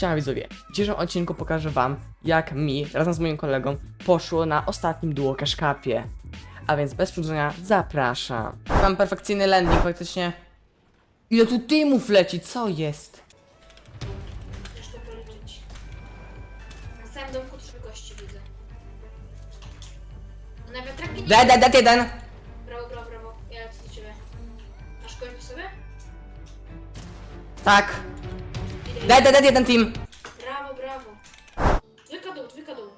Siema widzowie, w dzisiejszym odcinku pokażę wam, jak mi, razem z moim kolegą, poszło na ostatnim duo Cash Cupie. A więc bez przedłużenia, zapraszam. Mam perfekcyjny landing, praktycznie. Ile tu teamów leci, co jest? Jeszcze policzyć. Na samym domku trzy gości widzę. No Nawet nie... Dead, dead, dead jeden! Brawo, brawo, brawo. Ja lecę do ciebie. Masz kogoś sobie? Tak. Dead, dead, dead, jeden team. Brawo, brawo. Dwójka dół, dwójka dół.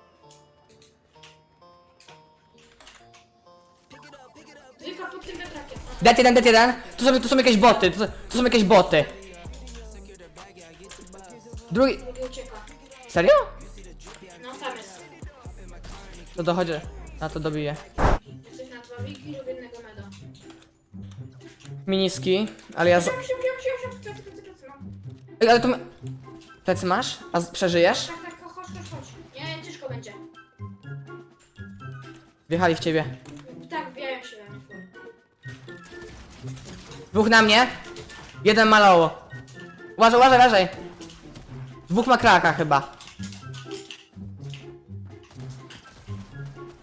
Dwójka pod tym wiatrakiem. Dead jeden, dead jeden. Tu są, tu są jakieś boty, tu, tu są jakieś boty. Drugi... Drugi ucieka. Serio? No tam jest. To dochodzi. Na to dobiję. Jesteś na dwa wiki lub jednego meda. Miniski, ale ja... Z... Ej, Ale to... my- Plecy masz? A z- przeżyjesz? Tak, tak, chodź, chodź, chodź. Nie, ciężko będzie. Wjechali w ciebie. Tak, wbijają się mnie. full. Dwóch na mnie. Jeden maloło. Uważaj, uważaj, uważaj. Dwóch ma kraka chyba.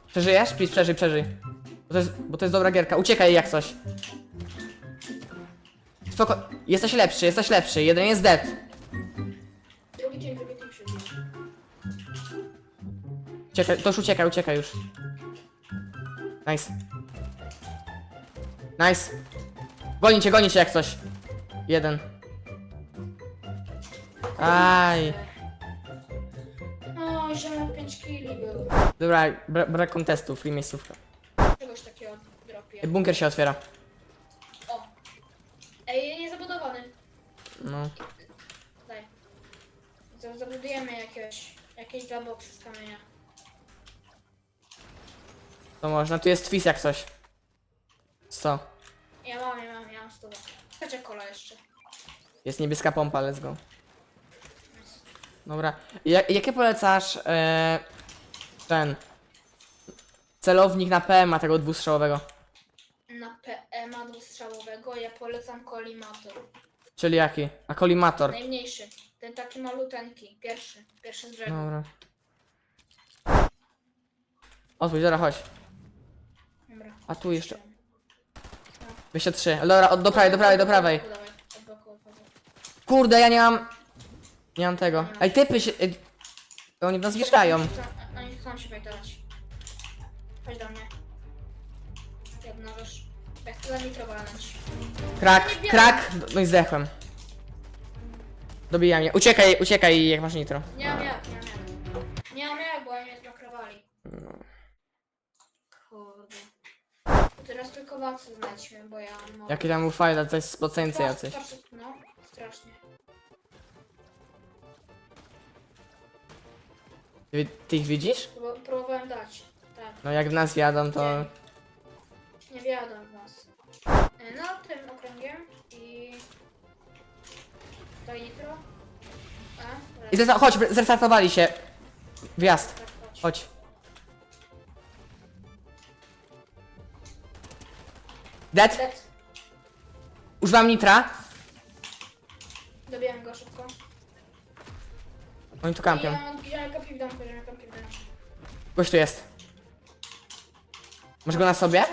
Przeżyjesz? Please, przeżyj, przeżyj. Bo to, jest, bo to jest dobra gierka. Uciekaj jak coś. Spoko... Jesteś lepszy, jesteś lepszy. Jeden jest dead. Uciekaj, to już uciekaj, uciekaj już. Nice. Nice. Goni cię, goni cię jak coś. Jeden. Aj. O, ziomek 5 kili był. Dobra, bra brak kontestu, free miejscówka. Czegoś takiego Bunkier się otwiera. O. Ej, niezabudowany. No. Daj. Z- Zabudujemy jakiegoś, jakieś dwa boksy z kamienia. To można, tu jest twist jak coś. 100. Ja mam, ja mam, ja mam stówę. Chodź kola jeszcze. Jest niebieska pompa, let's go. Dobra. Ja, jakie polecasz e, ten celownik na PMA tego dwustrzałowego? Na PMA dwustrzałowego ja polecam kolimator. Czyli jaki? A kolimator. Najmniejszy. Ten taki maluteńki. Pierwszy. Pierwszy z brzegu. Dobra. Otwórz, dobra, chodź. Dobra. A tu jeszcze. 203. Ale Dobra, od, do prawej, do prawej, do prawej. Dawaj, od boku, od boku. Kurde, ja nie mam. Nie mam tego. Ej, typy się. Ej, oni w nas wjeżdżają. Oni chcą- Oni chcą się wejdować. Chodź do mnie. Jak możesz. Ja chcę za nitro walnąć. Krak, krak. No i zdechłem. Dobija mnie. Uciekaj, uciekaj jak masz nitro. Nie mam jak, nie mam jak. Nie mam jak, bo oni mnie zmakrowali. Kurde. Teraz tylko walce znajdźmy, bo ja mam... Jaki tam był fajl, to jest Patrz, jacyś. No, strasznie. Ty, ty ich widzisz? Prób- Próbowałem dać. Tak. No jak w nas jadą, to. Nie wiadomo w nas. E, No, tym okręgiem i... To nitro. A, I zresa- chodź, zrestartowali się. Wjazd. Tak, chodź. Chodź. Dead? Dead. Używam nitra. Dobijam go szybko. Oni tu kampią. Ja mam ja kapi w domku, ja kapi w domku. Gość tu jest. Masz go na sobie?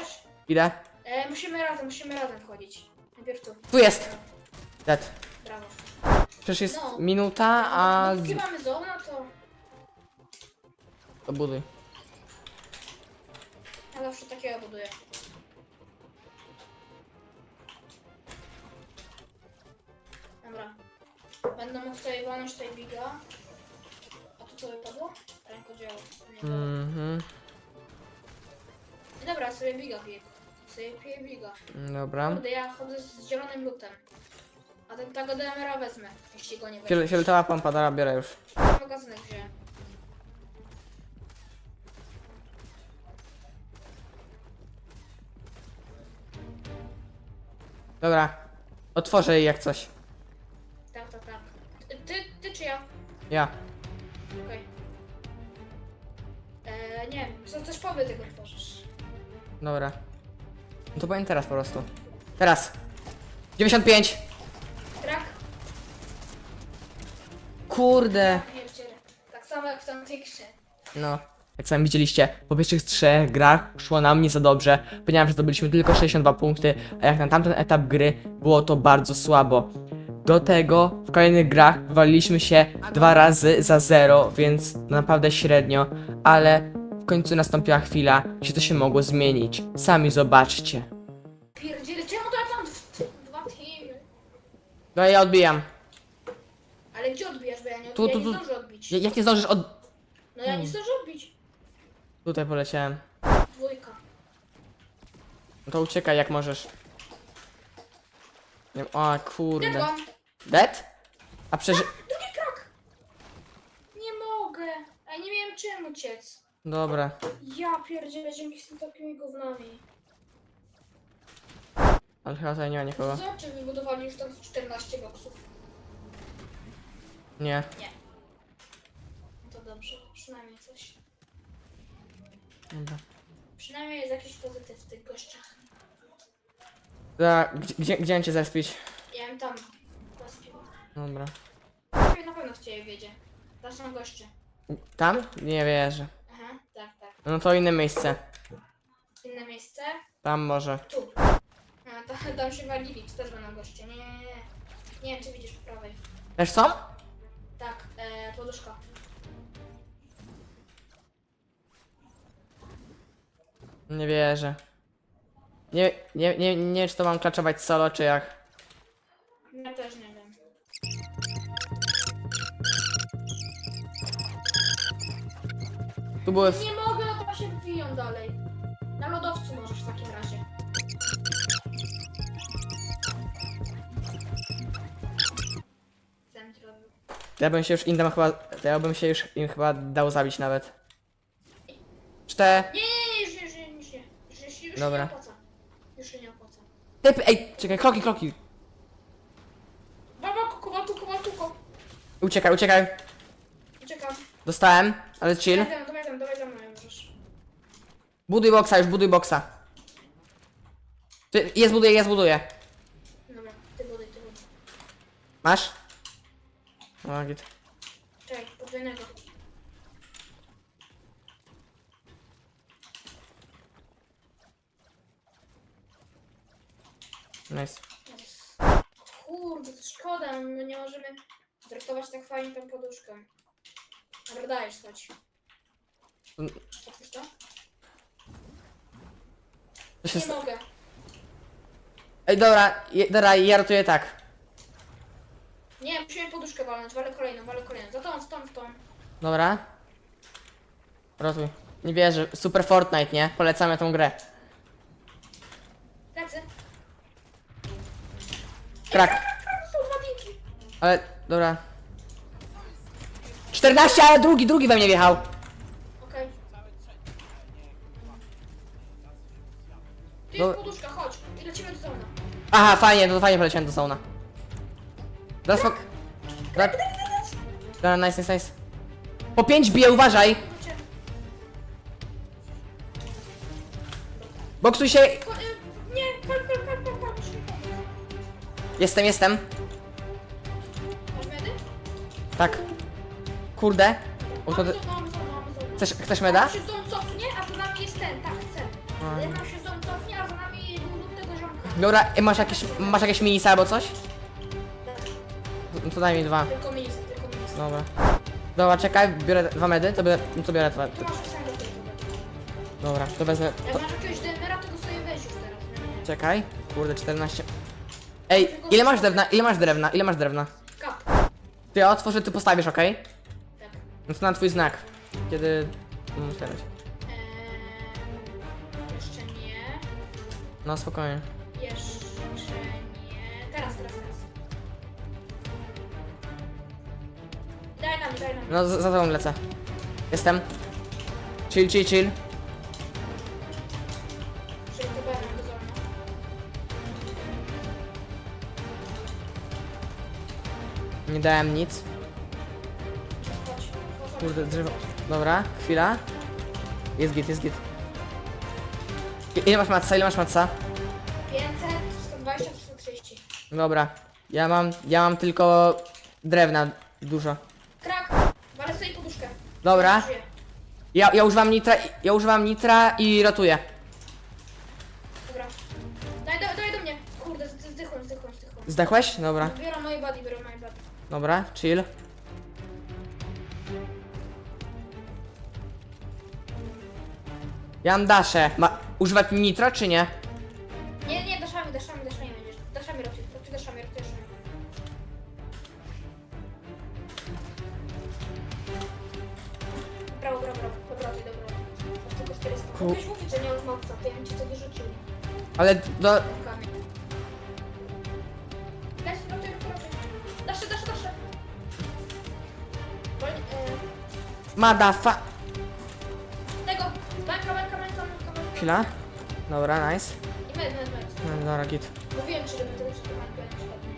Idę. E, musimy razem, musimy razem wchodzić. Najpierw tu. Tu jest. Dead. Brawo. Przecież jest No. minuta, a... No, Z... Póki mamy zona, to To buduj. ja zawsze takiego buduję. Będę mógł tutaj walnąć tej biga. A tu co wypadło? Rękodzieło. Nie było. Mhm. Dobra, sobie biga piję. Sobie piję biga. Dobra. Kurde, ja chodzę z zielonym lutem. A ten tego DMR-a wezmę, jeśli go nie Fiol- weźmie. Fioletowa pompa, dobra, biorę już. Magazynek wziąłem. Dobra. Otworzę jej jak coś. Ja? Okej. Eee, nie wiem, co, coś powie tego tworzysz. Dobra. No to powiem teraz po prostu. Teraz. 95. Krak? kurde. Pierdziele. Tak samo jak w tamtej grze. No, jak sami widzieliście, po pierwszych trzech grach szło nam nie za dobrze, ponieważ zdobyliśmy tylko 62 punkty, a jak na tamten etap gry było to bardzo słabo. Do tego w kolejnych grach waliliśmy się dwa razy za zero, więc naprawdę średnio, ale w końcu nastąpiła chwila, gdzie to się mogło zmienić. Sami zobaczcie. Pierdziele, czemu to ja tam w- dwa teamy? No ja odbijam. Ale gdzie odbijasz, bo ja nie, Tu, ja tu, nie tu. zdążę odbić. Ja- Jak nie zdążysz od... No ja nie zdążę odbić. Tutaj poleciałem. Dwójka. No to uciekaj jak możesz. Nie, o kurde. Dedłam. Dead? A przeży... Drugi krok. Nie mogę. A nie miałem czym uciec. Dobra. Ja pierdzielę, dzięki z tym takimi gównami. Ale chyba tutaj nie ma nikogo. Co? Czy wybudowali już tam z 14 boksów? Nie. No to dobrze, przynajmniej coś. Dobra. Przynajmniej jest jakiś pozytyw w tych gościach. Da, gdzie, gdzie, gdzie mam cię zespić? Ja bym tam. Dobra. Na pewno w ciebie wiedzie. Tam są goście. Tam? Nie wierzę. Aha, tak, tak. No to inne miejsce. Inne miejsce? Tam może. Tu. A, tam, tam się walili, to też będą goście. Nie, nie, nie. Nie wiem, czy widzisz po prawej. Też są? Tak, e, poduszka. Nie wierzę. Nie, nie, nie, nie wiem, czy to mam klaczować solo, czy jak. Ja też nie wiem. Tu były... W... Nie mogę, to się wbiją dalej. Na lodowcu możesz w takim razie. Centrum. Ja bym się już im tam chyba... Ja bym się już im chyba dał zabić nawet. Cztery... Nie, nie, nie, już nie, już już nie. Już, już, już Dobra. nie opłaca. Już się nie opłaca. Typy, ej, czekaj, kroki, kroki. Baba, kuku, kuku, baba, kuku. Uciekaj, uciekaj. Uciekam. Dostałem, ale chill. Dawaj za mną, dawaj za mną, dawaj za mną, możesz. Buduj boksa, już buduj boksa. Ty, jest buduję, jest buduję. Dobra, ty buduj, ty buduj. Masz? O, git. Czekaj, podwójnego. Nice. Jezus. Kurde, to szkoda, my nie możemy traktować tak fajnie tą poduszkę. Dobra, dajesz. Mm. Otwórz to? To się Nie sta- mogę. Ej, dobra, je, dobra, ja ratuję tak. Nie, musimy poduszkę walnąć, walę kolejną, walę kolejną. Za tą, za tą, za tą. Dobra. Ratuj. Nie wierzę, super Fortnite, nie? Polecamy tą grę. Krak. To są dwa dinki. Ale, dobra. 14, ale drugi, drugi we mnie wjechał. Tu No- jest poduszka, chodź. I lecimy do zona. Aha, fajnie, to fajnie poleciałem do sauna. Teraz po... Dobra, dobra, nice, nice, nice. Po 5 bije, uważaj. Chodźcie. Boksuj się. Y, Nie, chodź, chodź, chodź, chodź, chodź. Jestem, jestem. Masz medy? Tak. Kurde. O, to... Mamy zon, mamy zon, mamy zon. Chcesz, chcesz meda? Nam się zon cofnie, a jest ten, tak, chcę. Ale nam się Dobra, e, masz jakieś, masz jakieś minisa albo coś? No To daj mi dwa. Tylko miejsce, tylko miejsce. Dobra. Dobra, czekaj, biorę dwa medy, to biorę, to biorę dwa. Masz tego. Dobra, to wezmę. Jak To, masz jakiegoś demera, to go sobie weź już teraz. nie? Nie. czekaj. Kurde, 14. Ej, ile masz drewna? Ile masz drewna? Ile masz drewna? Kap. Ty ja otworzę, ty postawisz, okej? Tak. No to na twój znak. Kiedy... No, otwierać. Eee, jeszcze nie. No spokojnie. Jeszcze nie. Teraz, teraz, teraz. Daj nam, daj nam. No za, za tobą lecę. Jestem. Chill, chill, chill. Nie dałem nic. Kurde, drzewo. Dobra, chwila. Jest git, jest git. Ile masz matca? Ile masz matca? 500, 120, 130. Dobra. Ja mam, ja mam tylko drewna dużo. Dobra. Żyję. Ja, ja używam nitra, ja używam nitra i rotuję. Dobra. Daj, daj, daj do mnie. Kurde, z- zdychłem, zdychłem, zdychłem. Zdechłeś? Dobra. Biorę moje body, biorę moje body. Dobra, chill. Ja mam daszę. Ma używać nitra czy? Nie, tylko 400. Ku- Mogłeś mówić, że nie już mocno, to ja bym ci wtedy rzucił. Ale. Dasz, dasze. Wolnie, e, Madafa... Tego! Bańka, bańka, bańka, bańka, bańka. Chwila. Dobra, nice. I med, med, med. No, dobra, git. Mówiłem ci, żeby się bańkę na przykład nie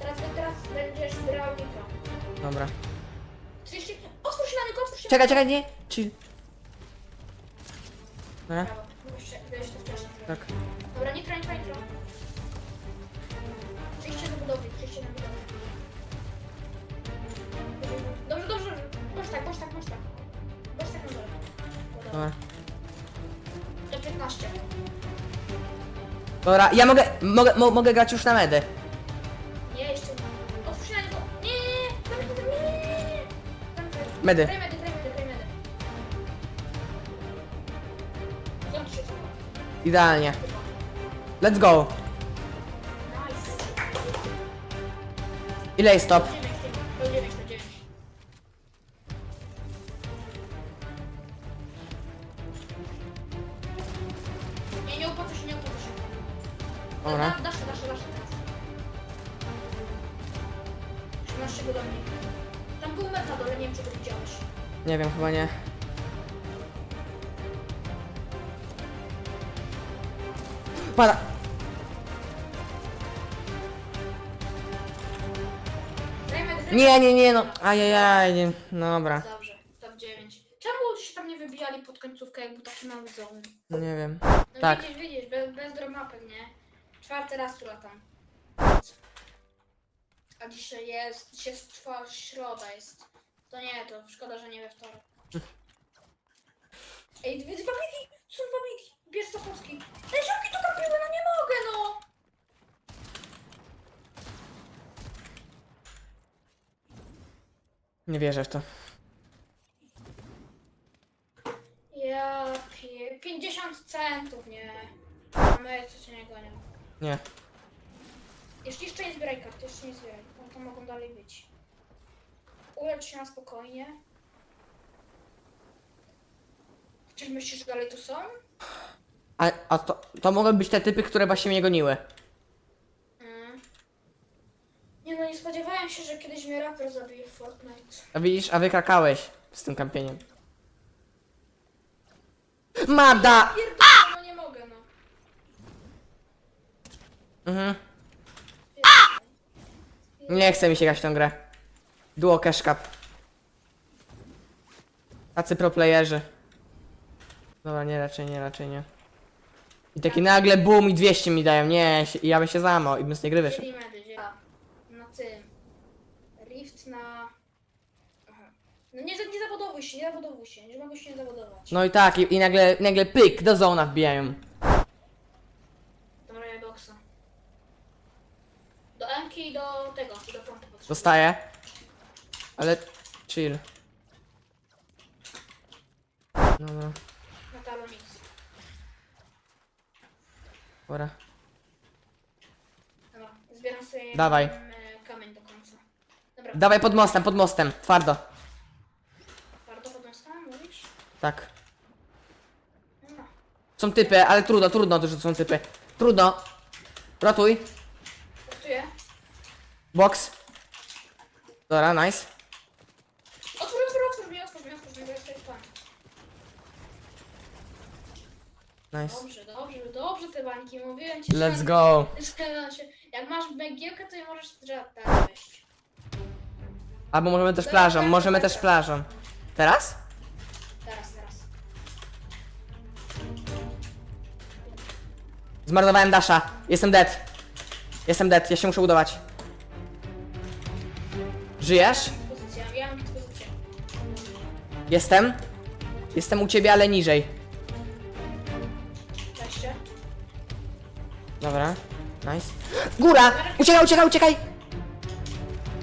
Teraz, teraz będziesz brał nitro. Dobra. 30... Otwórz się na niego, otwórz się Czekaj, czekaj, nie. Chill. Mówisz, że byłeś to wcześniej. tak. Dobra, nitro, nitro, nitro. Przyjście do budowy, przyjście na budowę. Dobrze, dobrze. Bądź tak, bądź tak, bądź tak. Bądź tak na dole. Dobra. Dobra. Do 15. Dobra, ja mogę, mogę, mo, mogę grać już na medy. Nie, jeszcze nie. Na niego. Nie, nie, nie. Nie, nie, nie, nie. Dawaj, Medy. Graj Idealnie. Let's go. Ile jest stop? Do 9, do 9, do 9. Nie, nie opłaca się, nie opłaca się. Dobra. Da- Dasz, dasz, dasz teraz. 13 go do mnie. Tam był meta dole, nie wiem czy go widziałeś. Nie wiem, chyba nie. Graj Nie, nie, nie, no. Ajajaj, nie. No dobra. Dobrze, top 9. Czemu się tam nie wybijali pod końcówkę, jak był taki mały zone? Nie wiem. No Tak. widzisz, widzisz, bez, bez dropmapek, nie? Czwarty raz tu latam. A dzisiaj jest, dzisiaj jest trwa środa jest. To nie, to szkoda, że nie we wtorek. Ej, dwie, dwa bigi! Są dwa bigi! Bierz to polski. Ej, ziomki tu kapiły, no nie mogę, no! Nie wierzę w to. Ja pie... 50 centów, nie. A my co cię nie gonią. Nie. Jeszcze, jeszcze nie zbieraj kart, jeszcze nie zbieraj. Tam mogą dalej być. Ulecz się na spokojnie. Czy myślisz, że dalej tu są? A, a to, to mogą być te typy, które właśnie mnie goniły. Mm. Nie no, nie spodziewałem się, że kiedyś mnie raper zabije w Fortnite. A widzisz, a wykrakałeś z tym kampieniem. Mada! Pierdolę, no nie mogę, no. Mhm. Nie chce mi się grać w tą grę. Duo Cash Cup. Tacy pro playerzy. Dobra, nie, raczej nie, raczej nie. I taki nagle boom i 200 mi dają, nie, się- ja bym się zamał i bym z tej gry wyszedł. Czyli? A, Na tym. Rift na... Aha. No nie, za- nie zabudowuj się, nie zabudowuj się, nie mogę się nie zabudować. No i tak, i, i nagle, nagle pyk, do zona wbijają. Dobra, ja boksa. Do Enki i do tego, i do pompy potrzebuję. Dostaję. Ale chill. Dobra, Na talu nic. Dobra. Dobra, zbieram sobie Dawaj. e, kamień do końca. Dobra, Dawaj pod mostem, pod mostem, twardo. bardzo podniosłem, mówisz? Tak. No. Są typy, ale trudno, trudno, że są typy. Trudno. Ratuj. Pracuję. Box. Dobra, nice. Otwórz, otwórz, otwórz mnie, otwórz mnie, otwórz mnie, bo jest tutaj plan. Nice. Dobrze, dobrze, dobrze te bańki, mówiłem ci. że- Let's go. Jak masz megiełkę, to nie możesz żadna wejść. Albo możemy też plażą, możemy też plażą. Teraz? Teraz, teraz. Zmarnowałem Dasha. Jestem dead. Jestem dead, ja się muszę udawać. Żyjesz? Pozycja, ja mam pozycję. Jestem. Jestem u ciebie, ale niżej. Dobra. Nice. Góra! Uciekaj, uciekaj, uciekaj!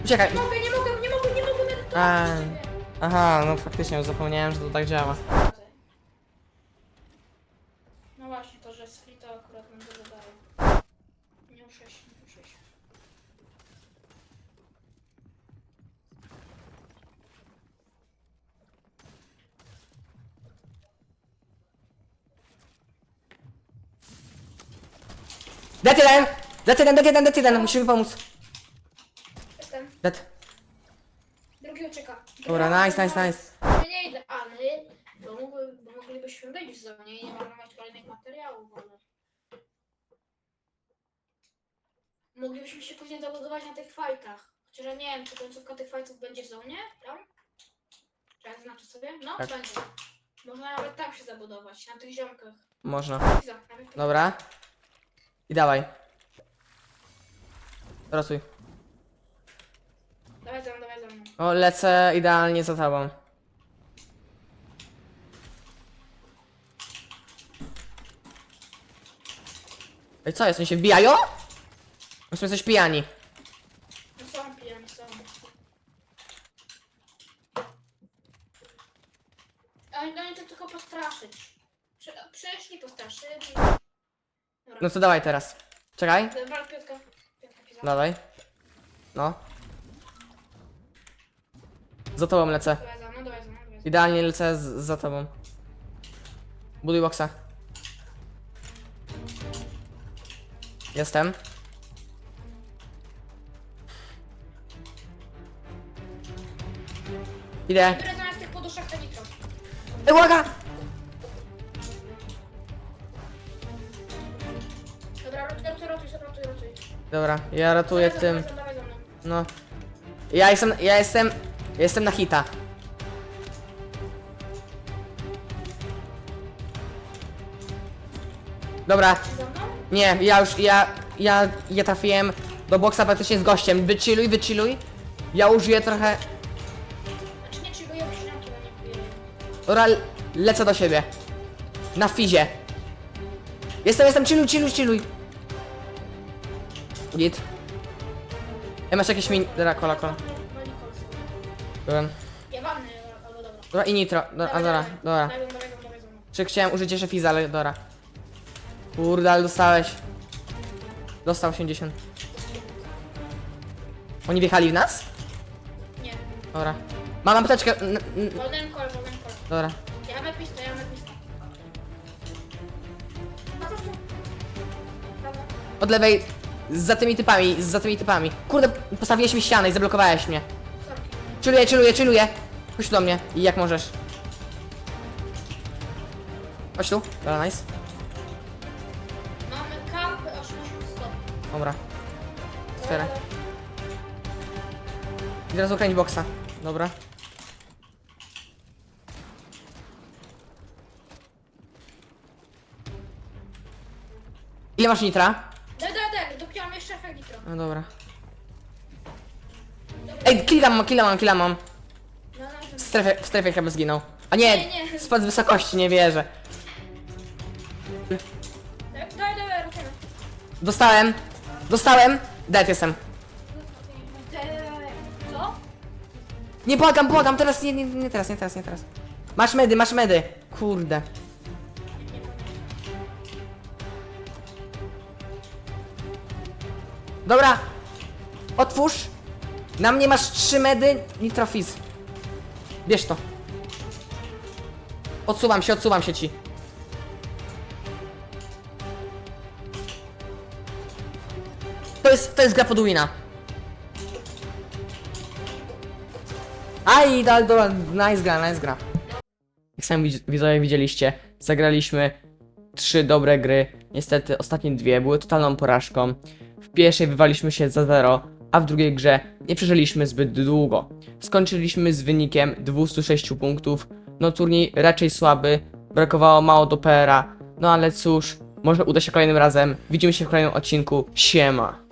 Uciekaj. Nie mogę, nie mogę, nie mogę, nie mogę. A. Aha, no faktycznie zapomniałem, że to tak działa. No właśnie, to, że split to akurat nam dużo daje. Nie muszę się, nie muszę się. Dead jeden! Dead jeden, dead jeden, dead jeden, musimy pomóc. Jestem. Dead. Drugi ucieka. Dobra, nice, nice, nice. Nie, nie idealny, bo, mógłby, bo moglibyśmy być w zonie i nie marnować kolejnych materiałów, ale... Moglibyśmy się później zabudować na tych fajtach. Chociaż ja nie wiem, czy końcówka tych fajtów będzie w zonie, tam? Czy ja znaczy sobie? No, Tak. będzie. Można nawet tam się zabudować, na tych ziomkach. Można. Dobra. I dawaj. Rosuj. Dawaj za mną, dawaj za mną. O, lecę idealnie za tobą. Ej, co jest? Oni się wbijają? Myśmy coś pijani. No są pijani, są. Oni, oni to tylko postraszyć. Prze, przeszli, postraszyli. Dobra, No to dawaj teraz. Czekaj. Dobra. Piotrka pisa. Dawaj. No. Za tobą lecę. Dawaj za mną, dawaj za mną, dawaj za mną. Idealnie lecę z, za tobą. Buduj boxa. Jestem. Idę. Biorę zamiast tych poduszek to nitro. Ej, uwaga! Dobra, ja ratuję Dawaj tym. Dawaj mną. No. Ja jestem, ja jestem, jestem na hita. Dobra, mną? nie, ja już, ja, ja, ja trafiłem do boksa praktycznie z gościem. Wychilluj, wychilluj. Ja użyję trochę, Znaczy nie chilluję, bo na nie dobra, le- lecę do siebie. Na fizie. Jestem, jestem, chilluj, chilluj, chilluj. Git. Ej, masz jakieś min... Dobra, kola, kola. Wali kolce. Dobra, Ja wanny, albo dobra. dobra i nitro, dobra, a, dobra, dobra. Mną. Czy chciałem użyć jeszcze fiza, ale dobra. Kurde, ale dostałeś. Dostał 80. Oni wjechali w nas? Nie. Dobra. Mam apteczkę. n- n- kol, wolnym kol. Dobra. Ja mam pistę, ja mam pistę. A to co? Dobra. Od lewej. Za tymi typami, za tymi typami. Kurde, postawiłeś mi ścianę i zablokowałeś mnie. Chilluję, chilluję, chilluję. Chodź tu do mnie. I jak możesz. Chodź tu. Dobra, nice. Mamy kampy o 60 stopni. Dobra. Otwieraj. I teraz ukręć boksa. Dobra. Ile masz nitra? Daj, daj, daj, dopiero jeszcze efekt nitro. No dobra. Ej, killa mam, killa mam, killa mam. No, no, W strefie, w strefie chyba zginął. A nie, Nie, nie. spadł z wysokości, nie wierzę. Daj, daj, daj, rotujemy. Dostałem, dostałem. Dead jestem. Co? Nie błagam, błagam, teraz nie, nie, nie teraz, nie teraz, nie teraz. Masz medy, masz medy. Kurde. Dobra. Otwórz. Na mnie masz trzy medy, nitrofiz. Bierz to. Odsuwam się, odsuwam się ci. To jest, to jest gra podwójna. Aj, dal, dobra, nice gra, nice gra. Jak sami widz- widzowie widzieliście, zagraliśmy trzy dobre gry. Niestety ostatnie dwie były totalną porażką. Pierwszej wywaliśmy się za zero, a w drugiej grze nie przeżyliśmy zbyt długo. Skończyliśmy z wynikiem 206 punktów. No turniej raczej słaby, brakowało mało do PR-a. No ale cóż, może uda się kolejnym razem. Widzimy się w kolejnym odcinku. Siema.